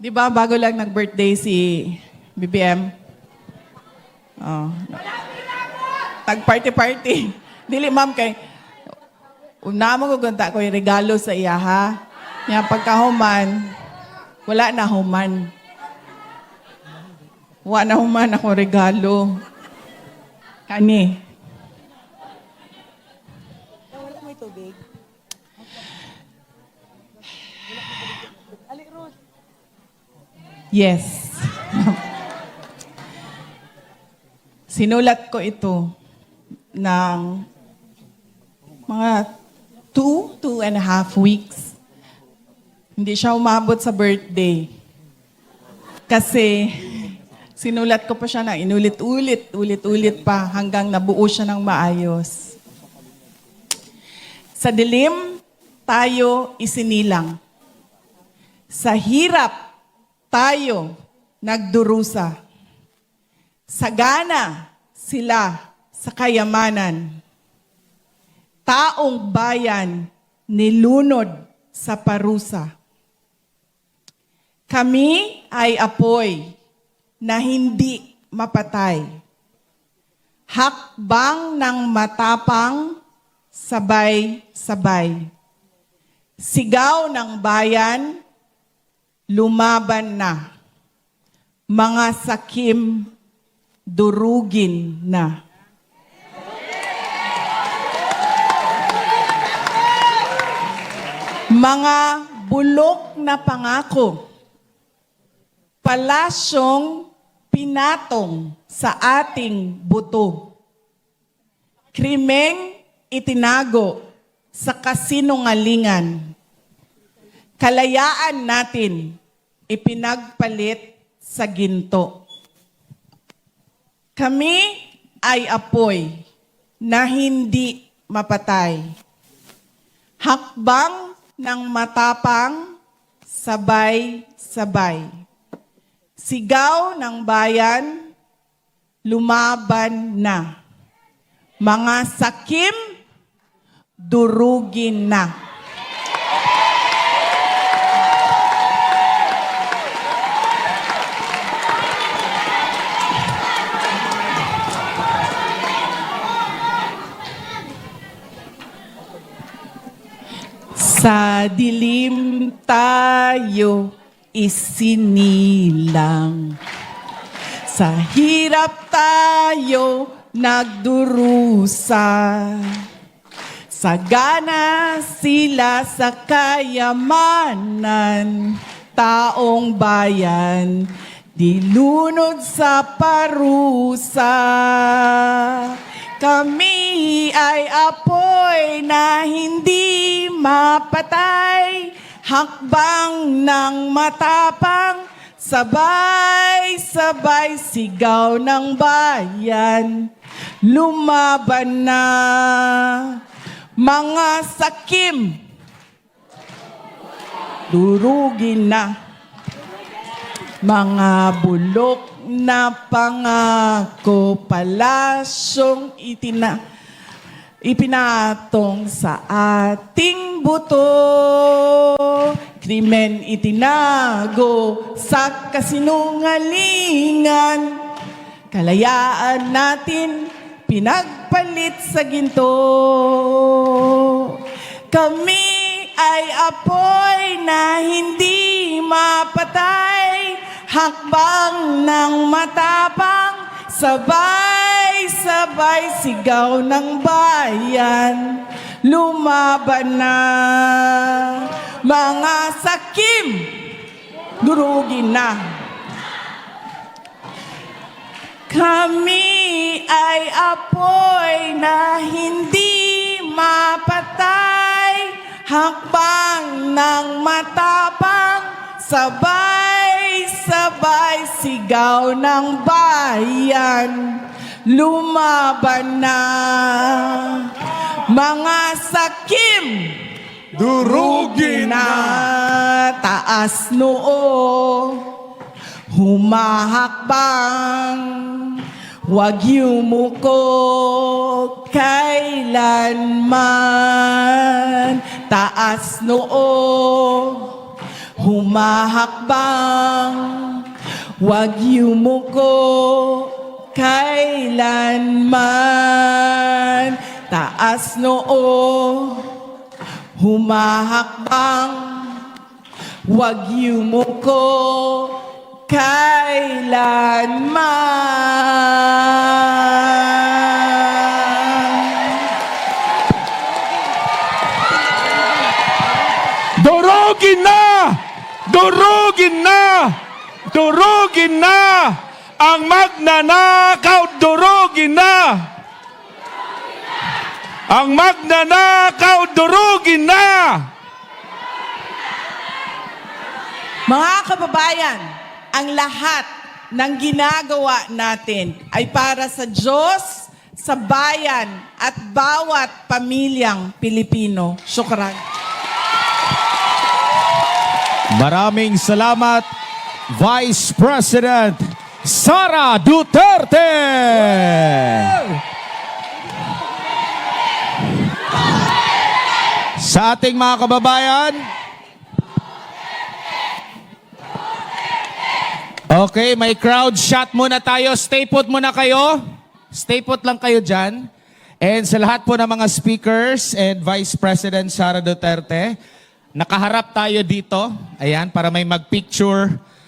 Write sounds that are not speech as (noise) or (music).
Di ba bago lang nag-birthday si BBM? Oh. Tag-party-party. (laughs) Dili ma'am kay Una mo gugunta ko yung regalo sa iya ha. Nga pagkahuman, wala na human. Wala na human ako regalo. Kani. Yes. Sinulat ko ito ng mga two, two and a half weeks. Hindi siya umabot sa birthday. Kasi sinulat ko pa siya na inulit-ulit, ulit-ulit pa hanggang nabuo siya ng maayos. Sa dilim, tayo isinilang. Sa hirap, tayo nagdurusa. Sagana sila sa kayamanan. Taong bayan nilunod sa parusa. Kami ay apoy na hindi mapatay. Hakbang ng matapang, sabay-sabay. Sigaw ng bayan, lumaban na. Mga sakim, durugin na. Mga bulok na pangako, palasyong pinatong sa ating buto. Krimeng itinago sa kasinungalingan. Kalayaan natin ipinagpalit sa ginto. Kami ay apoy na hindi mapatay. Hakbang ng matapang, sabay-sabay. Sigaw ng bayan, lumaban na. Mga sakim, durugin na. Sa dilim tayo isinilang. Sa hirap tayo nagdurusa. Sagana sila sa kayamanan, taong bayan, dilunod sa parusa. Kami ay apoy na hindi mapatay, hakbang ng matapang, sabay-sabay sigaw ng bayan, lumaban na mga sakim, durugin na mga bulok na pangako palasyong itina ipinatong sa ating buto. Krimen itinago sa kasinungalingan. Kalayaan natin pinagpalit sa ginto. Kami ay apoy na hindi mapatay, hakbang ng matapang, sabay-sabay sigaw ng bayan, lumaban na mga sakim, durugin na. Kami ay apoy na hindi mapatay, hakbang ng matapang, sabay-sabay sigaw ng bayan, lumaban na. Mga sakim, Durugin na. taas noo, humahakbang, wag yumuko kailanman, taas noo, humahakbang, wag yumuko kailanman. Taas noo, humahakbang, wag yumuko kailanman. Durugin na! Durugin na! Durugin na! Ang magnanakaw, durugin na! Ang magnanakaw, durugin na! Mga kababayan, ang lahat ng ginagawa natin ay para sa Diyos, sa bayan, at bawat pamilyang Pilipino. Syukran. Maraming salamat, Vice President Sara Duterte! Sa ating mga kababayan, Okay, may crowd shot muna tayo. Stay put muna kayo. Stay put lang kayo dyan. And sa lahat po ng mga speakers and Vice President Sara Duterte, nakaharap tayo dito. Ayan, para may mag-picture